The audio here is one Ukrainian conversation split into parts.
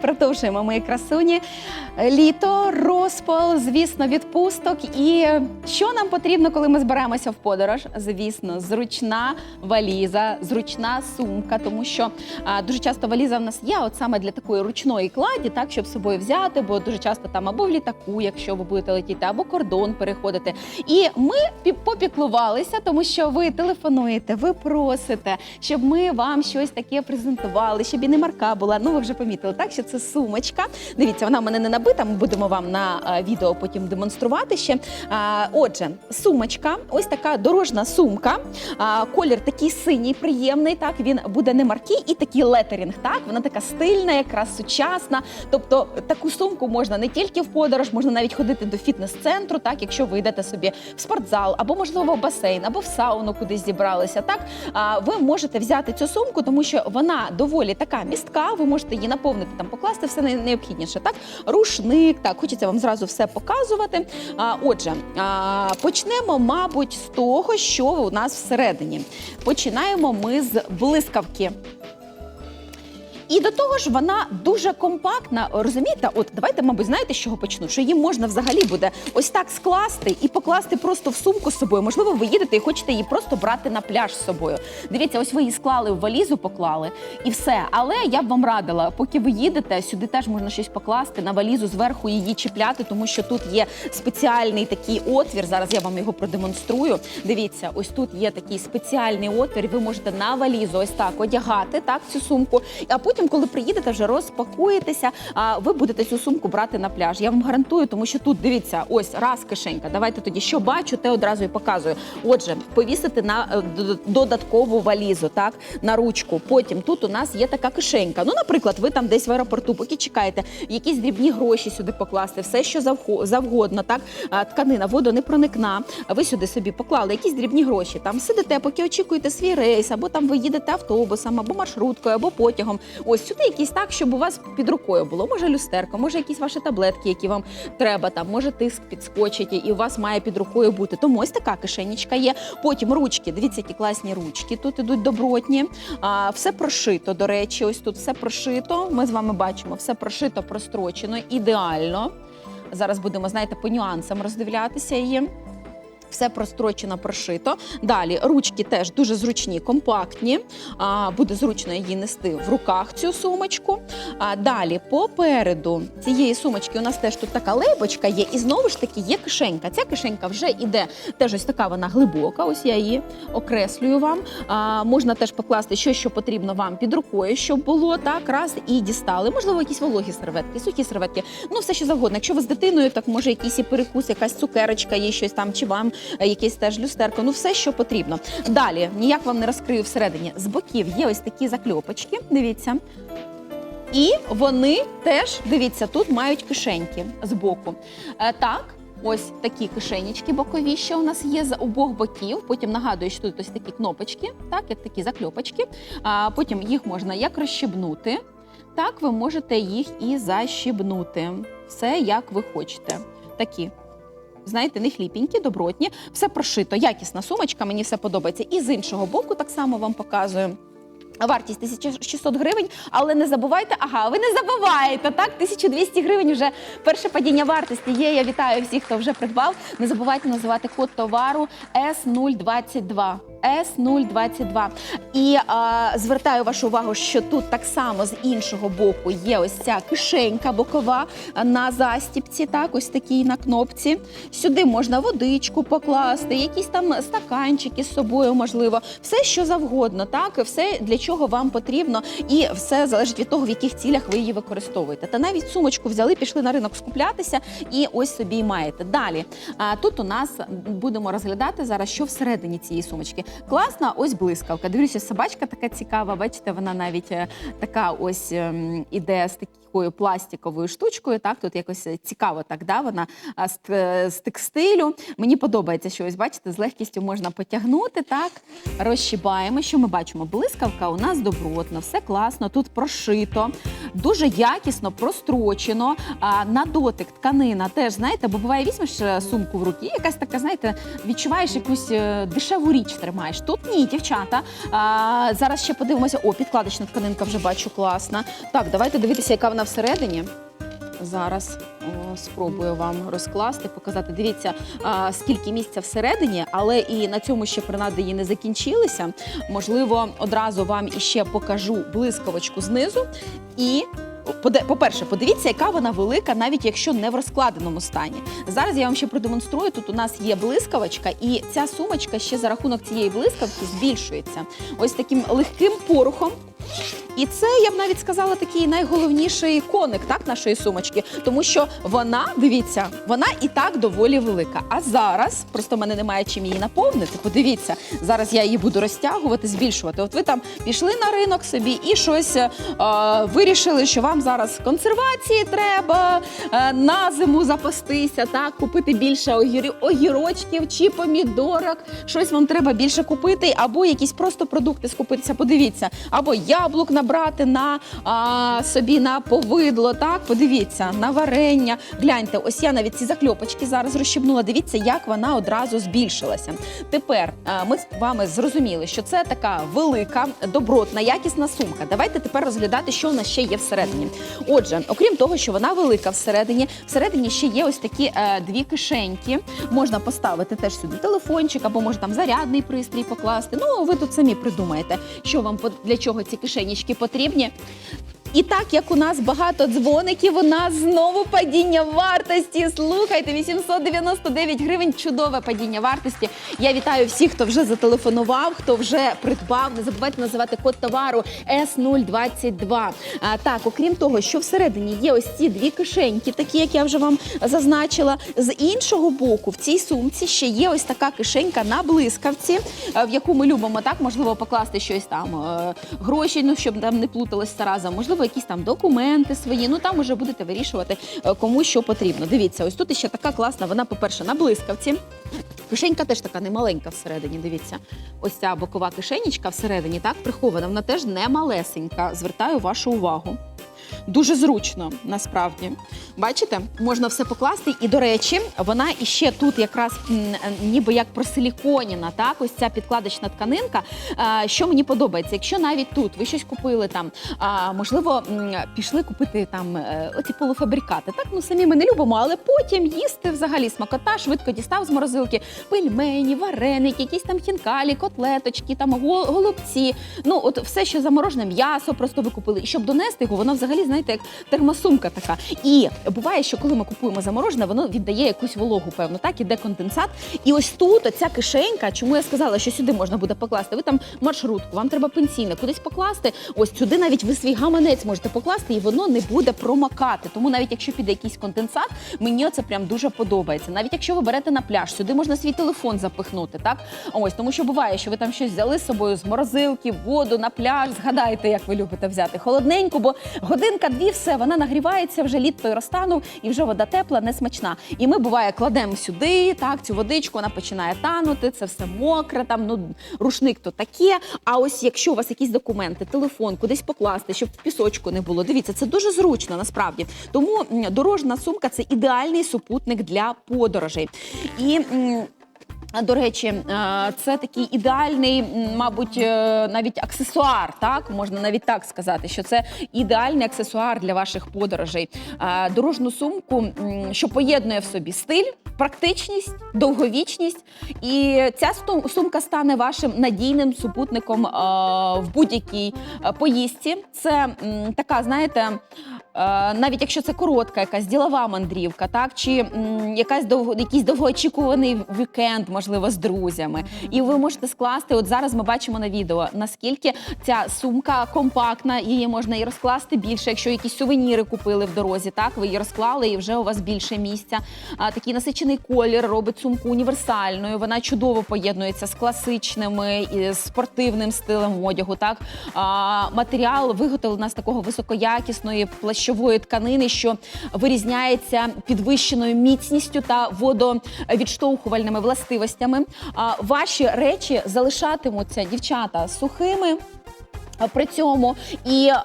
Продовжуємо мої красуні. Літо, розпал, звісно, відпусток. І що нам потрібно, коли ми збираємося в подорож? Звісно, зручна валіза, зручна сумка, тому що а, дуже часто валіза в нас є, от саме для такої ручної кладі, так щоб з собою взяти, бо дуже часто там або в літаку, якщо ви будете летіти, або кордон переходити. І ми попіклувалися, тому що ви телефонуєте, ви просите, щоб ми вам щось таке презентували, щоб і не марка була. Ну ви вже помітили, так що це сумочка. Дивіться, вона в мене не набита. Ми будемо вам на відео потім демонструвати ще. Отже, сумочка, ось така дорожна сумка. Колір такий синій, приємний. Так він буде не маркий і такий летерінг. Так вона така стильна, якраз сучасна. Тобто таку сумку можна не тільки в подорож, можна навіть ходити до фітнес-центру, так якщо ви йдете собі в спортзал, або можливо в басейн, або в сауну кудись зібралися. Так ви можете взяти цю сумку, тому що вона доволі така містка. Ви можете її наповнити там, покласти все найнеобхідніше. Так, рушник, так хочеться вам зразу все показувати. А, отже, а, почнемо, мабуть, з того, що у нас всередині. Починаємо ми з блискавки. І до того ж, вона дуже компактна. Розумієте, от давайте, мабуть, знаєте, з чого почну? Що її можна взагалі буде ось так скласти і покласти просто в сумку з собою. Можливо, ви їдете і хочете її просто брати на пляж з собою. Дивіться, ось ви її склали в валізу, поклали і все. Але я б вам радила, поки ви їдете, сюди теж можна щось покласти на валізу, зверху її чіпляти, тому що тут є спеціальний такий отвір. Зараз я вам його продемонструю. Дивіться, ось тут є такий спеціальний отвір. Ви можете на валізу ось так одягати так цю сумку. А потім, коли приїдете, вже розпакуєтеся, а ви будете цю сумку брати на пляж. Я вам гарантую, тому що тут дивіться, ось раз кишенька. Давайте тоді, що бачу, те одразу і показую. Отже, повісити на е, додаткову валізу, так на ручку. Потім тут у нас є така кишенька. Ну, наприклад, ви там десь в аеропорту, поки чекаєте, якісь дрібні гроші сюди покласти, все, що завгодно, так тканина, водонепроникна. А Ви сюди собі поклали якісь дрібні гроші. Там сидите, поки очікуєте свій рейс, або там ви їдете автобусом, або маршруткою, або потягом. Ось сюди якісь так, щоб у вас під рукою було. Може люстерка, може якісь ваші таблетки, які вам треба. Там може тиск підскочить, і у вас має під рукою бути. Тому ось така кишенічка є. Потім ручки. Дивіться, які класні ручки. Тут ідуть добротні. А, все прошито. До речі, ось тут все прошито. Ми з вами бачимо, все прошито, прострочено, ідеально. Зараз будемо, знаєте, по нюансам роздивлятися її. Все прострочено, прошито. Далі ручки теж дуже зручні, компактні. А, буде зручно її нести в руках цю сумочку. А далі попереду цієї сумочки у нас теж тут така лейбочка є, і знову ж таки є кишенька. Ця кишенька вже іде теж ось така вона глибока. Ось я її окреслюю вам. Можна теж покласти щось, що потрібно вам під рукою, щоб було так, раз і дістали. Можливо, якісь вологі серветки, сухі серветки. Ну все що завгодно. Якщо ви з дитиною, так може якийсь і перекус, якась цукерочка, є щось там, чи вам якесь теж люстерко. Ну все, що потрібно. Далі ніяк вам не розкрию всередині. З боків є ось такі закльопочки. Дивіться. І вони теж, дивіться, тут мають кишеньки з боку. Е, так, ось такі кишенічки бокові, що у нас є з обох боків. Потім нагадую, що тут ось такі кнопочки, так, як такі закльопочки. Потім їх можна як розщебнути, так ви можете їх і защібнути. Все як ви хочете. Такі. Знаєте, не хліпінькі, добротні, все прошито, якісна сумочка, мені все подобається. І з іншого боку, так само вам показую. Вартість 1600 гривень, але не забувайте, ага, ви не забуваєте, так? 1200 гривень вже перше падіння вартості є. Я вітаю всіх, хто вже придбав. Не забувайте називати код товару S022. S022. І а, звертаю вашу увагу, що тут так само з іншого боку є ось ця кишенька бокова на застіпці, так, ось такій на кнопці. Сюди можна водичку покласти, якісь там стаканчики з собою, можливо, все що завгодно, так, все для чого вам потрібно, і все залежить від того, в яких цілях ви її використовуєте. Та навіть сумочку взяли, пішли на ринок скуплятися, і ось собі маєте. Далі а, тут у нас будемо розглядати зараз, що всередині цієї сумочки. Класна, ось блискавка. Дивлюся, собачка така цікава. Бачите, вона навіть е, така ось ем, іде з такою пластиковою штучкою. Так, тут якось е, цікаво, так да, вона з, з текстилю. Мені подобається, що ось бачите, з легкістю можна потягнути. Так, розщібаємо. Що ми бачимо? Блискавка у нас добротна, все класно, тут прошито, дуже якісно, прострочено. А, на дотик тканина теж знаєте, бо буває, візьмеш е, сумку в руки, якась така, знаєте, відчуваєш якусь дешеву річ в тримаєш. Тут ні, дівчата. А, зараз ще подивимося. О, підкладочна тканинка вже бачу класна. Так, давайте дивитися, яка вона всередині. Зараз о, спробую вам розкласти, показати. Дивіться, а, скільки місця всередині, але і на цьому ще принади її не закінчилися. Можливо, одразу вам іще покажу блискавочку знизу. І по-перше, подивіться, яка вона велика, навіть якщо не в розкладеному стані. Зараз я вам ще продемонструю. Тут у нас є блискавочка, і ця сумочка ще за рахунок цієї блискавки збільшується. Ось таким легким порухом. І це я б навіть сказала такий найголовніший коник так нашої сумочки, тому що вона, дивіться, вона і так доволі велика. А зараз просто в мене немає чим її наповнити. Подивіться, зараз я її буду розтягувати, збільшувати. От ви там пішли на ринок собі і щось е, вирішили, що вам зараз консервації треба е, на зиму запастися, так купити більше огірі, огірочків чи помідорок. Щось вам треба більше купити, або якісь просто продукти скупитися. Подивіться, або яблук набрати на а, собі на повидло. Так, подивіться на варення. Гляньте, ось я навіть ці закльопочки зараз розщебнула. Дивіться, як вона одразу збільшилася. Тепер а, ми з вами зрозуміли, що це така велика, добротна, якісна сумка. Давайте тепер розглядати, що у нас ще є всередині. Отже, окрім того, що вона велика всередині, всередині ще є ось такі е, дві кишеньки. Можна поставити теж сюди телефончик, або може там зарядний пристрій покласти. Ну, ви тут самі придумаєте, що вам для чого ці кишенічки потрібні. І так як у нас багато дзвоників, у нас знову падіння вартості. Слухайте, 899 гривень. Чудове падіння вартості. Я вітаю всіх, хто вже зателефонував, хто вже придбав. Не забувайте називати код товару S022. А, так, окрім того, що всередині є ось ці дві кишеньки, такі як я вже вам зазначила. З іншого боку, в цій сумці ще є ось така кишенька на блискавці, е, в яку ми любимо так, можливо, покласти щось там е, гроші, ну щоб там не плуталось разом, можливо, якісь там документи свої. Ну там уже будете вирішувати, е, кому що потрібно. Дивіться, ось тут ще така класна. Вона, по-перше, на блискавці. Кишенька теж така немаленька всередині. Дивіться, ось ця бокова кишенічка всередині так прихована. Вона теж не малесенька. Звертаю вашу увагу. Дуже зручно, насправді. Бачите, можна все покласти. І, до речі, вона іще тут якраз е, ніби як просиліконіна, так, ось ця підкладочна тканинка. Що мені подобається, якщо навіть тут ви щось купили там, можливо, пішли купити там е, оці полуфабрикати. Так, ну самі ми не любимо, але потім їсти взагалі смакота, швидко дістав з морозилки пельмені, вареники, якісь там хінкалі, котлеточки, там голубці. Ну, от все, що заморожене, м'ясо просто ви купили. І щоб донести його, воно взагалі, знаєте, як термосумка така. І буває, що коли ми купуємо заморожене, воно віддає якусь вологу, певно, так, іде конденсат. І ось тут оця кишенька, чому я сказала, що сюди можна буде покласти. Ви там маршрутку, вам треба пенсійне, кудись покласти. Ось сюди навіть ви свій гаманець можете покласти, і воно не буде промокати. Тому навіть якщо піде якийсь конденсат, мені це прям дуже подобається. Навіть якщо ви берете на пляж, сюди можна свій телефон запихнути, так? Ось тому, що буває, що ви там щось взяли з собою з морозилки, воду на пляж. Згадайте, як ви любите взяти холодненьку, бо годинка-дві все, вона нагрівається, вже лід той розтанув, і вже вода тепла, не смачна. І ми буває кладемо сюди, так, цю водичку, вона починає танути, це все мокре, там ну рушник то таке. А ось якщо у вас якісь документи, телефон, кудись покласти, щоб в пісочку не було. Дивіться, це дуже зручно насправді. Тому дорожна сумка це ідеальний супутник для подорожей. І До речі, е, це такий ідеальний, мабуть, е, навіть аксесуар. Так можна навіть так сказати, що це ідеальний аксесуар для ваших подорожей. Дорожну сумку, що поєднує в собі стиль, практичність, довговічність, і ця сумка стане вашим надійним супутником е, в будь-якій поїздці. Це така, знаєте. Е, навіть якщо це коротка якась ділова мандрівка, так чи якась довго, якийсь довгоочікуваний вікенд, можливо, з друзями, і ви можете скласти. От зараз ми бачимо на відео, наскільки ця сумка компактна, її можна і розкласти більше. Якщо якісь сувеніри купили в дорозі, так ви її розклали, і вже у вас більше місця. А такий насичений колір робить сумку універсальною. Вона чудово поєднується з класичними і спортивним стилем одягу. Так а, матеріал виготовлено з такого високоякісної плащової тканини, що вирізняється підвищеною міцністю та водовідштовхувальними властивостями. Ваші речі залишатимуться дівчата сухими. При цьому і е,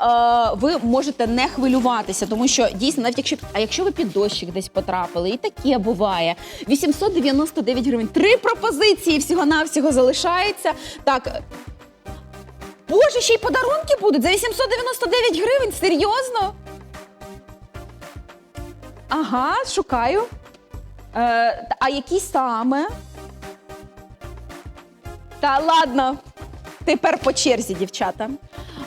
ви можете не хвилюватися, тому що дійсно, навіть якщо а якщо ви під дощик десь потрапили, і таке буває. 899 гривень. Три пропозиції всього навсього залишається. Так. Боже, ще й подарунки будуть за 899 гривень. Серйозно? Ага, шукаю. Е, а які саме? Та ладно, тепер по черзі, дівчата.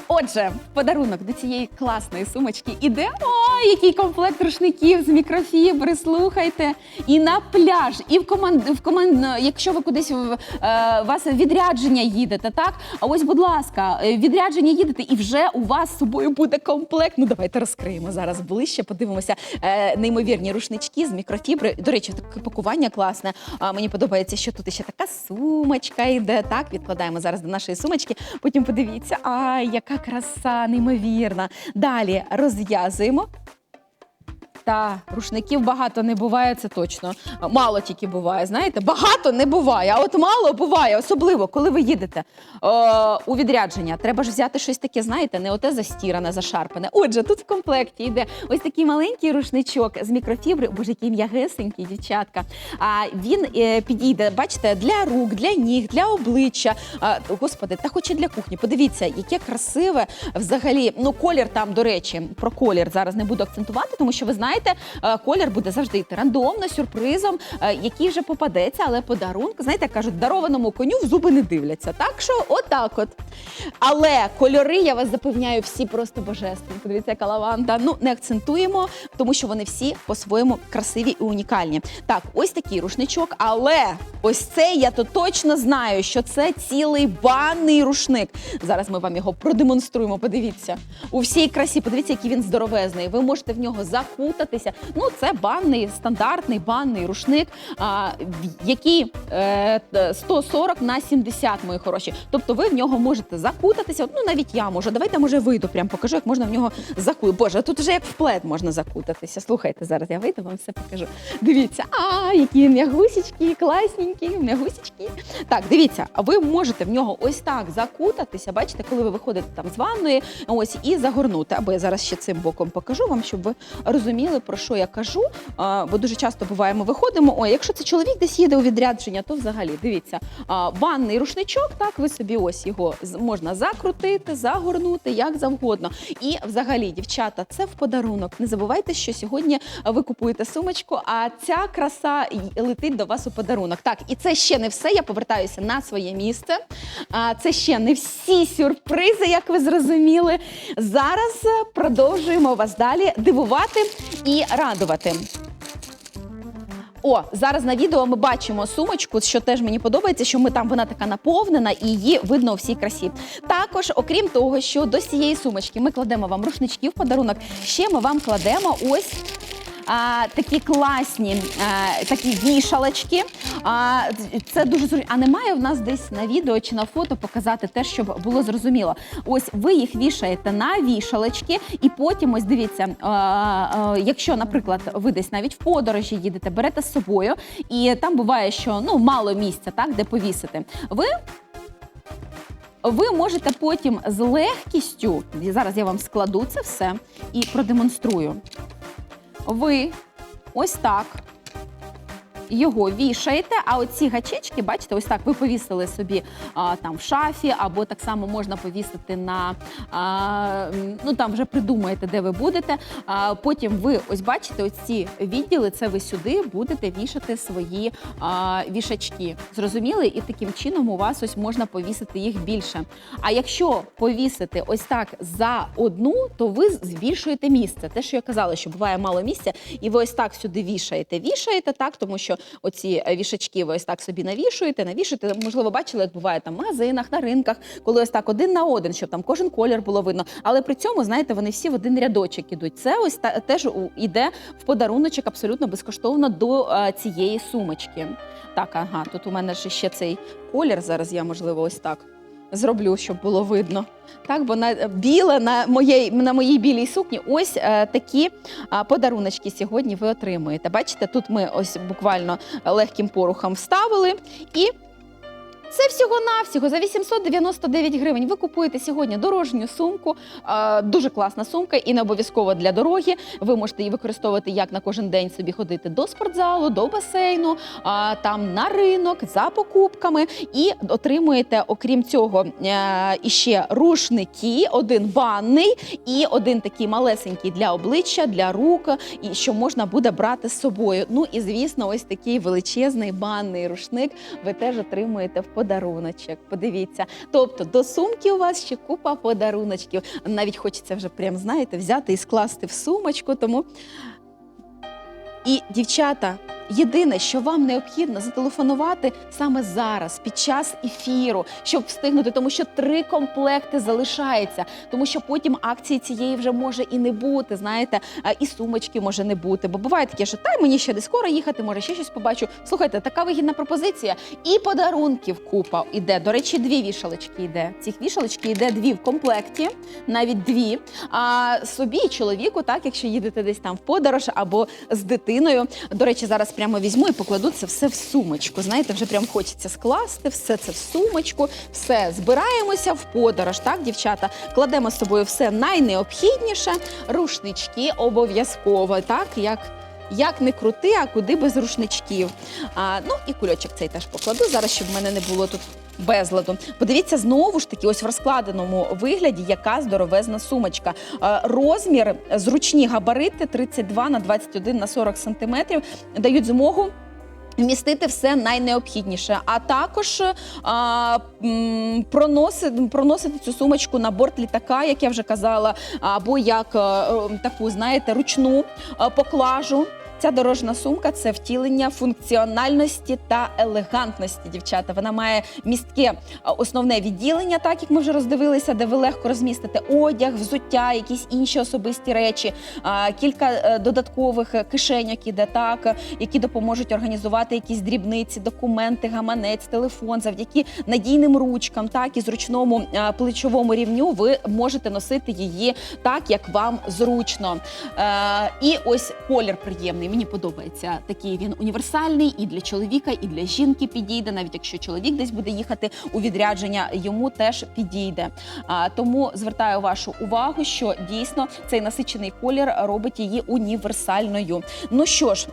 Отже, подарунок до цієї класної сумочки іде ой, який комплект рушників з мікрофібри. Слухайте, і на пляж, і в команд, в команд, якщо ви кудись в е, вас відрядження їдете, так? А ось, будь ласка, е, відрядження їдете, і вже у вас з собою буде комплект. Ну давайте розкриємо зараз ближче. Подивимося е, неймовірні рушнички з мікрофібри. До речі, таке пакування класне. А мені подобається, що тут ще така сумочка йде. Так, відкладаємо зараз до нашої сумочки. Потім подивіться, а яка краса, неймовірна. Далі розв'язуємо. Та рушників багато не буває, це точно. Мало тільки буває. Знаєте, багато не буває, а от мало буває, особливо коли ви їдете е, у відрядження. Треба ж взяти щось таке, знаєте, не оте застіране, зашарпане. Отже, тут в комплекті йде ось такий маленький рушничок з мікрофібри. Боже, який м'ягесенький, дівчатка. А він е, підійде, бачите, для рук, для ніг, для обличчя. А, господи, та хоч і для кухні. Подивіться, яке красиве взагалі. Ну, колір там, до речі, про колір зараз не буду акцентувати, тому що ви знаєте, е, колір буде завжди йти рандомно, сюрпризом, е, який вже попадеться, але подарунок, знаєте, як кажуть, дарованому коню в зуби не дивляться. Так що, отак от. Але кольори, я вас запевняю, всі просто божественні. Подивіться, яка лаванда. Ну, не акцентуємо, тому що вони всі по-своєму красиві і унікальні. Так, ось такий рушничок, але ось цей я то точно знаю, що це цілий банний рушник. Зараз ми вам його продемонструємо. Подивіться. У всій красі, подивіться, який він здоровезний. Ви можете в нього закутатися. Ну, це банний, стандартний банний рушник, а, який е, 140 на 70, мої хороші. Тобто ви в нього можете закутатися. Ну, навіть я можу. Давайте, може, вийду, прям покажу, як можна в нього закутати. Боже, тут вже як в плед можна закутатися. Слухайте, зараз я вийду, вам все покажу. Дивіться, а, які м'ягусічки, класненькі, м'ягусічки. Так, дивіться, ви можете в нього ось так закутатися. Бачите, коли ви виходите там з ванної, ось і загорнути. Або я зараз ще цим боком покажу вам, щоб ви розуміли, про що я кажу. Бо дуже часто буває, ми виходимо. Ой, якщо це чоловік десь їде у відрядження, то взагалі дивіться, а, банний рушничок, так ви собі ось його можна закрутити, загорнути, як завгодно. І взагалі, дівчата, це в подарунок. Не забувайте, що сьогодні ви купуєте сумочку, а ця краса летить до вас у подарунок. Так, і це ще не все. Я повертаюся на своє місце. А це ще не всі сюрпризи, як ви зрозуміли. Зараз е, продовжуємо вас далі дивувати і радувати. О, зараз на відео ми бачимо сумочку, що теж мені подобається, що ми там вона така наповнена і її видно у всій красі. Також, окрім того, що до цієї сумочки ми кладемо вам рушнички в подарунок. Ще ми вам кладемо ось. А, такі класні а, такі вішалочки. А, це дуже зручно. А немає в нас десь на відео чи на фото показати те, щоб було зрозуміло. Ось ви їх вішаєте на вішалочки, і потім ось дивіться, а, а, якщо, наприклад, ви десь навіть в подорожі їдете, берете з собою, і там буває, що ну мало місця, так де повісити. Ви ви можете потім з легкістю, зараз я вам складу це все і продемонструю. Ви ось так його вішаєте, а оці гачечки, бачите, ось так ви повісили собі а, там в шафі, або так само можна повісити на а, ну там вже придумаєте, де ви будете. А, потім ви ось бачите, ось ці відділи, це ви сюди будете вішати свої а, вішачки. Зрозуміли? І таким чином у вас ось можна повісити їх більше. А якщо повісити ось так за одну, то ви збільшуєте місце. Те, що я казала, що буває мало місця, і ви ось так сюди вішаєте, вішаєте так, тому що оці е, вішачки ви ось так собі навішуєте, навішуєте. Можливо, бачили, як буває там в магазинах, на ринках, коли ось так один на один, щоб там кожен колір було видно. Але при цьому, знаєте, вони всі в один рядочок ідуть. Це ось та теж іде в подаруночок абсолютно безкоштовно до а, цієї сумочки. Так, ага, тут у мене ще цей колір. Зараз я можливо ось так. Зроблю, щоб було видно. Так, бо на біле на моїй на моїй білій сукні ось е, такі е, подаруночки сьогодні ви отримуєте. Бачите, тут ми ось буквально легким порухом вставили і Це всього-навсього за 899 гривень. Ви купуєте сьогодні дорожню сумку. Дуже класна сумка і не обов'язково для дороги. Ви можете її використовувати як на кожен день собі ходити до спортзалу, до басейну, там на ринок за покупками. І отримуєте, окрім цього, е, іще рушники, один банний і один такий малесенький для обличчя, для рук, і що можна буде брати з собою. Ну і звісно, ось такий величезний банний рушник ви теж отримуєте в подаруночок. Подивіться. Тобто до сумки у вас ще купа подаруночків. Навіть хочеться вже прям, знаєте, взяти і скласти в сумочку. Тому і дівчата. Єдине, що вам необхідно зателефонувати саме зараз, під час ефіру, щоб встигнути, тому що три комплекти залишається, тому що потім акції цієї вже може і не бути. Знаєте, і сумочки може не бути. Бо буває таке, що та мені ще не скоро їхати, може ще щось побачу. Слухайте, така вигідна пропозиція. І подарунків купа іде. До речі, дві вішалочки йде. Цих вішалочки йде дві в комплекті, навіть дві. А собі чоловіку, так, якщо їдете десь там в подорож або з дитиною. До речі, зараз прямо візьму і покладу це все в сумочку. Знаєте, вже прям хочеться скласти все це в сумочку. Все, збираємося в подорож, так, дівчата? Кладемо з собою все найнеобхідніше. Рушнички обов'язково, так, як. Як не крути, а куди без рушничків. А, ну і кульочок цей теж покладу зараз, щоб в мене не було тут безладу. Подивіться знову ж таки, ось в розкладеному вигляді, яка здоровезна сумочка. Е, Розмір, зручні габарити 32 на 21 на 40 сантиметрів дають змогу. Вмістити все найнеобхідніше, а також а, м, проносити, проносити цю сумочку на борт літака, як я вже казала, або як е, е, таку, знаєте, ручну е, поклажу. Ця дорожна сумка це втілення функціональності та елегантності. Дівчата, вона має містке основне відділення, так як ми вже роздивилися, де ви легко розмістите одяг, взуття, якісь інші особисті речі, кілька е, додаткових е, кишеньок іде так, е, які допоможуть організувати якісь дрібниці, документи, гаманець, телефон. Завдяки надійним ручкам, так і зручному плечовому рівню, ви можете носити її так, як вам зручно. І ось колір приємний. Мені подобається такий він універсальний і для чоловіка, і для жінки підійде. Навіть якщо чоловік десь буде їхати у відрядження, йому теж підійде. А, тому звертаю вашу увагу, що дійсно цей насичений колір робить її універсальною. Ну що ж,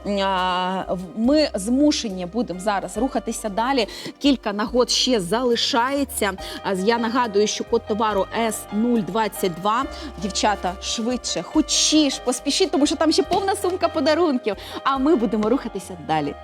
ми змушені будемо зараз рухатися далі. Кілька нагод ще залишається. Я нагадую, що код товару S022. Дівчата швидше, хочіш, поспішіть, тому що там ще повна сумка подарунків. А ми будемо рухатися далі.